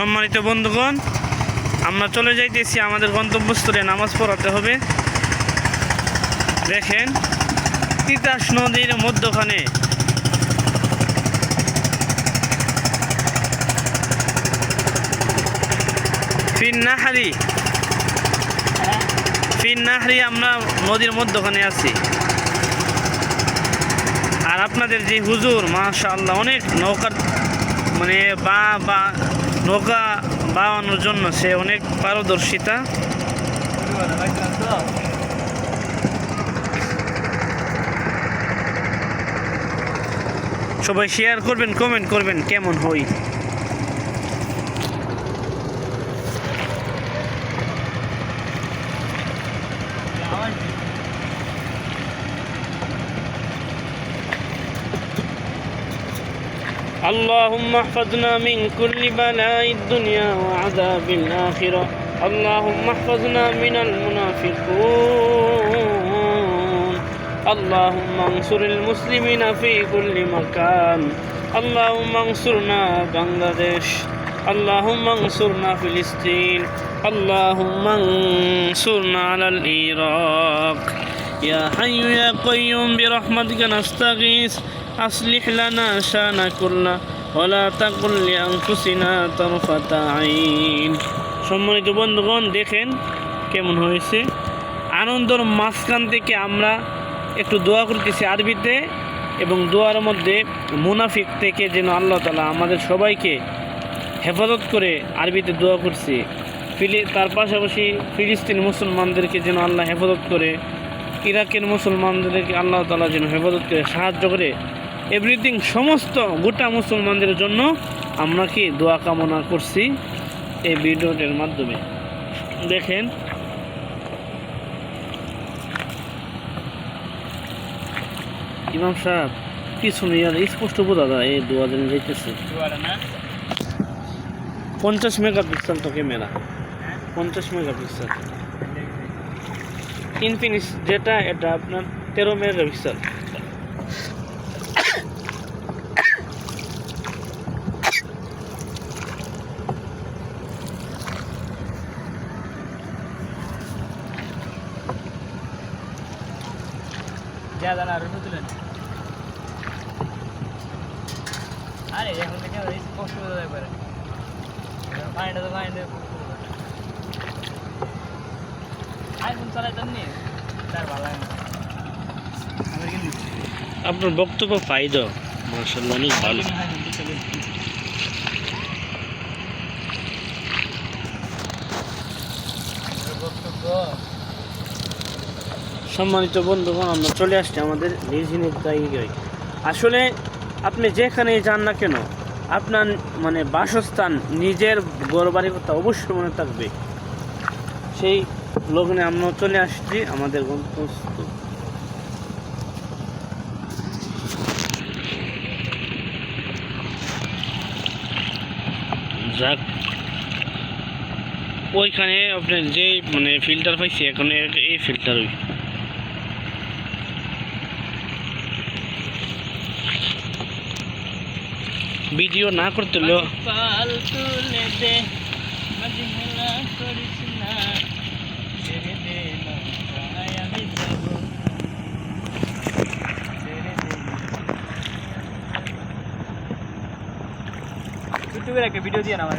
সম্মানিত বন্ধুগণ, আমরা চলে যাইতেছি আমাদের গন্তব্যস্থলে নামাজ পড়াতে হবে। দেখেন, তিতাস নদীর মধ্যখানে। ফিন নাহারি ফিন নাহারি আমরা নদীর মধ্যখানে আছি। আর আপনাদের যে হুজুর, মাশাআল্লাহ, অনেক নৌকার মানে বা বা, নৌকা বাওয়ানোর জন্য সে অনেক পারদর্শিতা। সবাই শেয়ার করবেন কমেন্ট করবেন, কেমন হই اللهم احفظنا من كل بلاء الدنيا وعذاب الآخرة اللهم احفظنا من المنافقون اللهم انصر المسلمين في كل مكان اللهم انصرنا بنغلاديش اللهم انصرنا فلسطين اللهم انصرنا على العراق يا حي يا قيوم برحمتك نستغيث أصلح لنا شأن كله ولا تقل لأنفسنا طرفة عين সম্মানিত বন্ধুগণ দেখেন কেমন হয়েছে আনন্দর মাঝখান থেকে আমরা একটু দোয়া করতেছি আরবিতে এবং দোয়ার মধ্যে মুনাফিক থেকে যেন আল্লাহ তালা আমাদের সবাইকে হেফাজত করে আরবিতে দোয়া করছি ফিলি তার পাশাপাশি ফিলিস্তিন মুসলমানদেরকে যেন আল্লাহ হেফাজত করে ইরাকের মুসলমানদেরকে আল্লাহ তালা যেন হেফাজত করে সাহায্য করে। এভরিথিং, সমস্ত গোটা মুসলমানদের জন্য আমরা কি দোয়া কামনা করছি এই ভিডিওটির মাধ্যমে। দেখেন। ইমাম সাহেব পিছনে আর স্পষ্ট বোঝা যায় এই দোয়া যেন যাইতেছে। পঞ্চাশ মেগাপিক্সেল তো ক্যামেরা। পঞ্চাশ মেগাপিক্সেল। ইনফিনিক্স যেটা, এটা আপনার তেরো মেগাপিক্সেল। যা জানা আর এখন থেকে এই কষ্ট হয়ে পারে। ফাইন্ড তো ফাইন্ড নি তার ভালো লাগে না আমার কিন্তু আপনার বক্তব্য অনেক ভালো। সম্মানিত বন্ধুগণ, আমরা চলে আসছি আমাদের নির্ঝিনের জায়গায়। আসলে আপনি যেখানে যান না কেন, আপনার মানে বাসস্থান নিজের গড়বাড়ির কথা অবশ্যই মনে থাকবে। সেই লগ্নে আমরা চলে আসছি, আমাদের গন্তব্য। যাক, ওইখানে আপনার যে মানে ফিল্টার পাইছি, এখন এই ফিল্টার ওই। ভিডিও না করতে হলেও ইউটিউবের একটা ভিডিও দিয়ে না আমার